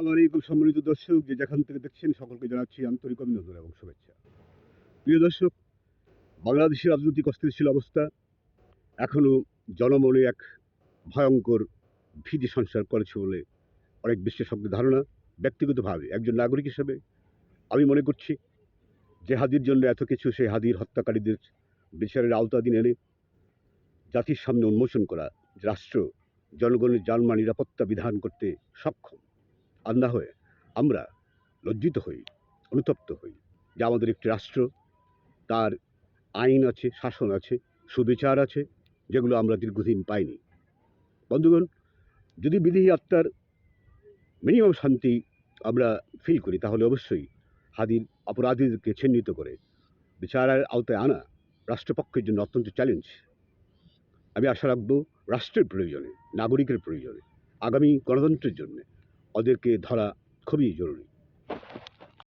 আমার এই খুব সম্মানিত দর্শক যে যেখান থেকে দেখছেন, সকলকে জানাচ্ছি আন্তরিক অভিনন্দন এবং শুভেচ্ছা। প্রিয় দর্শক, বাংলাদেশের রাজনৈতিক অস্থিতিশীল অবস্থা এখনও জনমনে এক ভয়ঙ্কর ভীতি সঞ্চার করেছে বলে অনেক বিশেষজ্ঞ ধারণা। ব্যক্তিগতভাবে একজন নাগরিক হিসেবে আমি মনে করছি যে হাদির জন্য এত কিছু সেই হাদির হত্যাকারীদের বিচারের আওতাধীন এনে জাতির সামনে উন্মোচন করা, রাষ্ট্র, জনগণের জানমাল নিরাপত্তা বিধান করতে সক্ষম। না হয়ে আমরা লজ্জিত হই, অনুতপ্ত হই যে আমাদের একটি রাষ্ট্র, তার আইন আছে, শাসন আছে, সুবিচার আছে, যেগুলো আমরা দীর্ঘদিন পাইনি। বন্ধুগণ, যদি বিধি আত্মার মিনিমাম শান্তি আমরা ফিল করি, তাহলে অবশ্যই হাদির অপরাধীদেরকে চিহ্নিত করে বিচারের আওতায় আনা রাষ্ট্রপক্ষের জন্য অত্যন্ত চ্যালেঞ্জ আমি আশা রাখব, রাষ্ট্রের প্রয়োজনে, নাগরিকের প্রয়োজনে, আগামী গণতন্ত্রের জন্য ওদেরকে ধরা খুবই জরুরি।